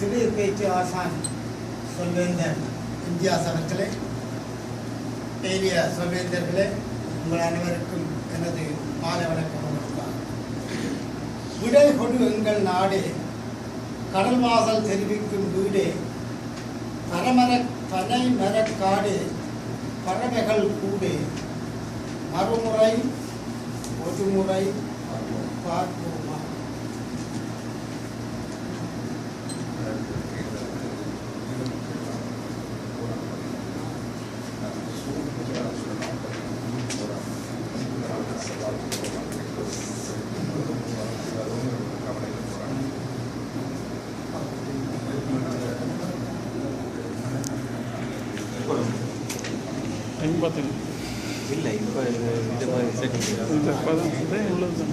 திரு பேச்சு ஆசான் சொல்வேந்தர். இந்தியாஸ் அவர்களே பெரிய சொல்வேந்தர்களே உங்கள் அனைவருக்கும் எனது மாலை வணக்கம் வணக்கம். விடை கொடு எங்கள் நாடே. கடல் வாசல் தெரிவிக்கும் வீடே. பரமர பனை மரக்காடு பறவைகள் கூடு. மறுமுறை ஒருமுறை பார்ப்போமா? ஐம்பத்தில் இல்லை இப்போ இது மாதிரி உள்ளது.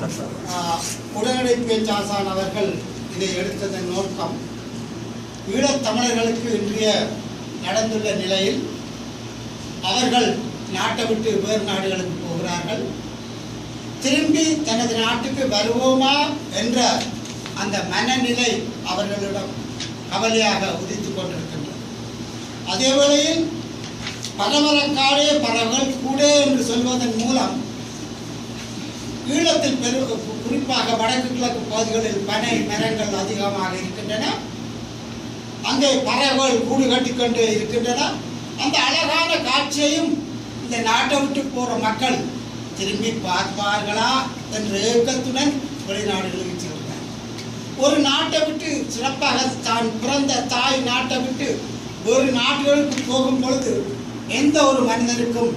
தான். உடனடி பேச்சாசான் அவர்கள் இதை எடுத்ததன் நோக்கம் ஈழத் தமிழர்களுக்கு இன்றைய நடந்துள்ள நிலையில் அவர்கள் நாட்டை விட்டு வேறு நாடுகளுக்கு போகிறார்கள். திரும்பி தனது நாட்டுக்கு வருவோமா என்ற அந்த மனநிலை அவர்களிடம் கவலையாக உதித்துக் கொண்டிருக்கின்றது. அதே வேளையில் பரவரக்காடே பறவைகள் கூட என்று சொல்வதன் மூலம் ஈழத்தில் பெரு குறிப்பாக வடக்கு கிழக்கு பகுதிகளில் பனை மரங்கள் அதிகமாக இருக்கின்றன. அங்கே பறவைகள் கூடு கட்டிக்கொண்டு இருக்கின்றன. அந்த அழகான காட்சியையும் இந்த நாட்டை விட்டு போகிற மக்கள் திரும்பி பார்ப்பார்களா என்ற ஏக்கத்துடன் வெளிநாடுகளுக்கு செல்கிறார். ஒரு நாட்டை விட்டு சிறப்பாக தான் பிறந்த தாய் நாட்டை விட்டு ஒரு நாடுகளுக்கு போகும் பொழுது எந்த ஒரு மனிதனுக்கும்